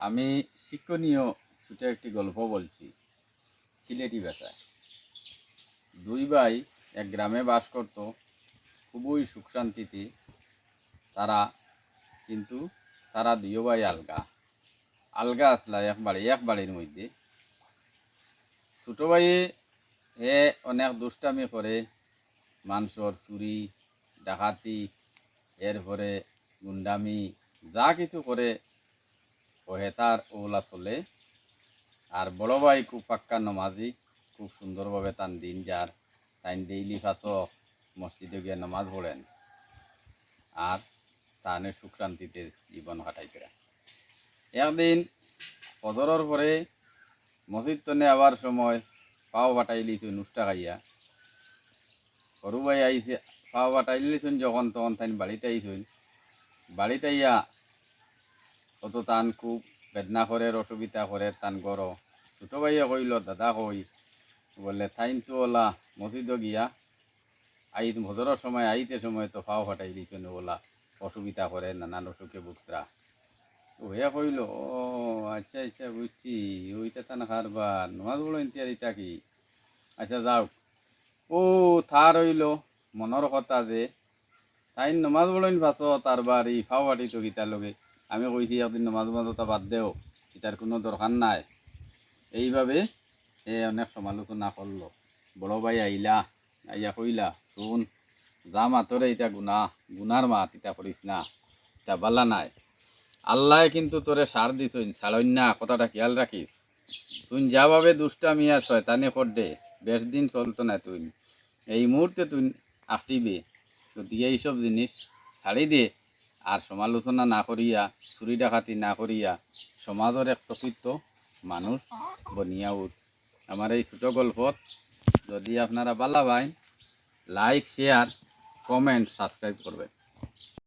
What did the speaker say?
আমি শিক্ষণীয় ছোটো একটি গল্প বলছি। সিলেটি ভাষায় দুই ভাই এক গ্রামে বাস করত। খুবই সুখ শান্তিতে। তারা কিন্তু, তারা দুই ভাই আলগা। আলগা আসলা এক বাড়ি, এক বাড়ির মধ্যে। ছোটো ভাইয়ে, হে অনেক দুষ্টামি করে। মাংসর চুরি, ডাকাতি, এরপরে গুন্ডামি, যা কিছু করে ওহে তার ওগুলা চলে। আর বড় ভাই খুব পাক্কা নমাজি, খুব সুন্দরভাবে তার দিন যার। তাই ডেইলি ফাঁসো মসজিদে গিয়ে নমাজ পড়েন। আর তাহলে সুখ শান্তিতে জীবন কাটাইতে একদিন ফজরের পরে মসজিদ তনে আবার সময় পাও বাটাই লিছুন উষ্টা খাইয়া। সরু ভাই আইছে, পাও বাটাই লিছুন যখন তখন তাই বাড়িতে আইসুন। বাড়িতে আইয়া অত তান খুব বেদনা করে অসুবিধা করে তান গর ছোট ভাইয়া কইল, দাদা কই। বলে তাইন তো ওলা মসজিদ গিয়া। আই ভজরের সময়, আইতে সময় তো ফাও ফাটাই দিছেন ওলা অসুবিধা করে নানান অসুখে ভুগতরা ওয়া কইল ও আচ্ছা আচ্ছা বুঝছি ওইটা তান খারবার নমাজ বলো ইন্তিয়ারিটা কি? আচ্ছা যাও ও থার হইল মনের কথা যে। তাই নমাজ বলেন ভাস তার বাড়ি ফাও ফাটি তো গীতার লগে। আমি কইছি একদিন নমাজ বন্ধতা বাদ দেও, এটার কোনো দরকার নাই। এইভাবে এ অনেক সমালোচনা করল। বড় ভাই আইলা, আইয়া কইলা, শুন, যা মাতরে এটা গুণা গুনার মাত এটা করিস না এটা বালা নাই। আল্লাহ কিন্তু তোরে সার দিছইন ছাড়ইন না, কথাটা খেয়াল রাখিস। তুই যাভাবে দুষ্টামি আর শয়তানি করডে বেশ দিন চলতো না তুই। এই মুহূর্তে তুই আঁকিবে তো দিয়ে এইসব জিনিস ছাড়ি দে আর সমালোচনা না করিয়া, চুরি ডাকাতি না করিয়া সমাজের এক প্রকৃত মানুষ বনিয়া উঠ। আমার এই ছোটো গল্পত যদি আপনারা ভালো পায় লাইক শেয়ার কমেন্ট সাবস্ক্রাইব করবেন।